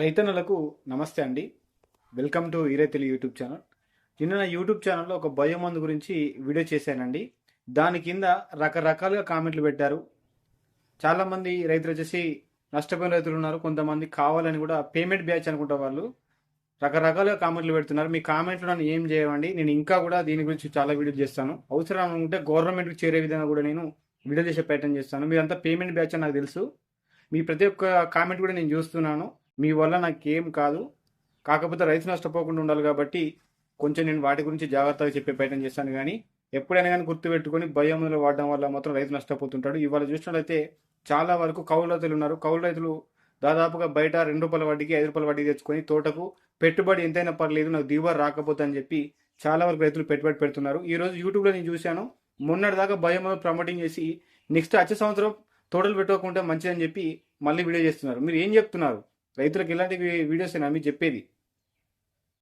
రైతన్నలకు నమస్తే అండి. వెల్కమ్ టు ఈరైతెలి యూట్యూబ్ ఛానల్ నిన్న నా యూట్యూబ్ ఛానల్లో ఒక బయోమందు గురించి వీడియో చేశానండి. దాని కింద రకరకాలుగా కామెంట్లు పెట్టారు. చాలామంది రైతులు వచ్చేసి నష్టపోయిన రైతులు ఉన్నారు. కొంతమంది కావాలని కూడా పేమెంట్ బ్యాచ్ అనుకుంటా వాళ్ళు రకరకాలుగా కామెంట్లు పెడుతున్నారు. మీ కామెంట్లు నన్ను ఏం చేయవండి నేను ఇంకా కూడా దీని గురించి చాలా వీడియోలు చేస్తాను. అవసరం ఉంటే గవర్నమెంట్కి చేరే విధంగా కూడా నేను వీడియో చేసే ప్రయత్నం చేస్తాను. మీరంతా పేమెంట్ బ్యాచ్ అని నాకు తెలుసు. మీ ప్రతి ఒక్క కామెంట్ కూడా నేను చూస్తున్నాను. మీ వల్ల నాకేం కాదు. కాకపోతే రైతు నష్టపోకుండా ఉండాలి కాబట్టి కొంచెం నేను వాటి గురించి జాగ్రత్తగా చెప్పే ప్రయత్నం చేస్తాను కానీ ఎప్పుడైనా కానీ గుర్తుపెట్టుకొని భయములు వాడడం వల్ల మాత్రం రైతు నష్టపోతుంటాడు. ఇవాళ చూసినట్లయితే చాలా వరకు కౌలు రైతులు ఉన్నారు. కౌలు రైతులు దాదాపుగా బయట రెండు రూపాయల వడ్డీకి ఐదు రూపాయల వడ్డీకి తెచ్చుకొని తోటకు పెట్టుబడి ఎంతైనా పర్లేదు నాకు దిగుబడి రాకపోతే అని చెప్పి చాలా వరకు రైతులు పెట్టుబడి పెడుతున్నారు. ఈ రోజు యూట్యూబ్లో నేను చూశాను. మొన్నటిదాకా భయం ప్రమోటింగ్ చేసి నెక్స్ట్ వచ్చే సంవత్సరం తోటలు పెట్టుకోకుంటే మంచిదని చెప్పి మళ్ళీ వీడియో చేస్తున్నారు. మీరు ఏం చెప్తున్నారు? రైతులకు ఇలాంటి వీడియోస్ అని చెప్పేది.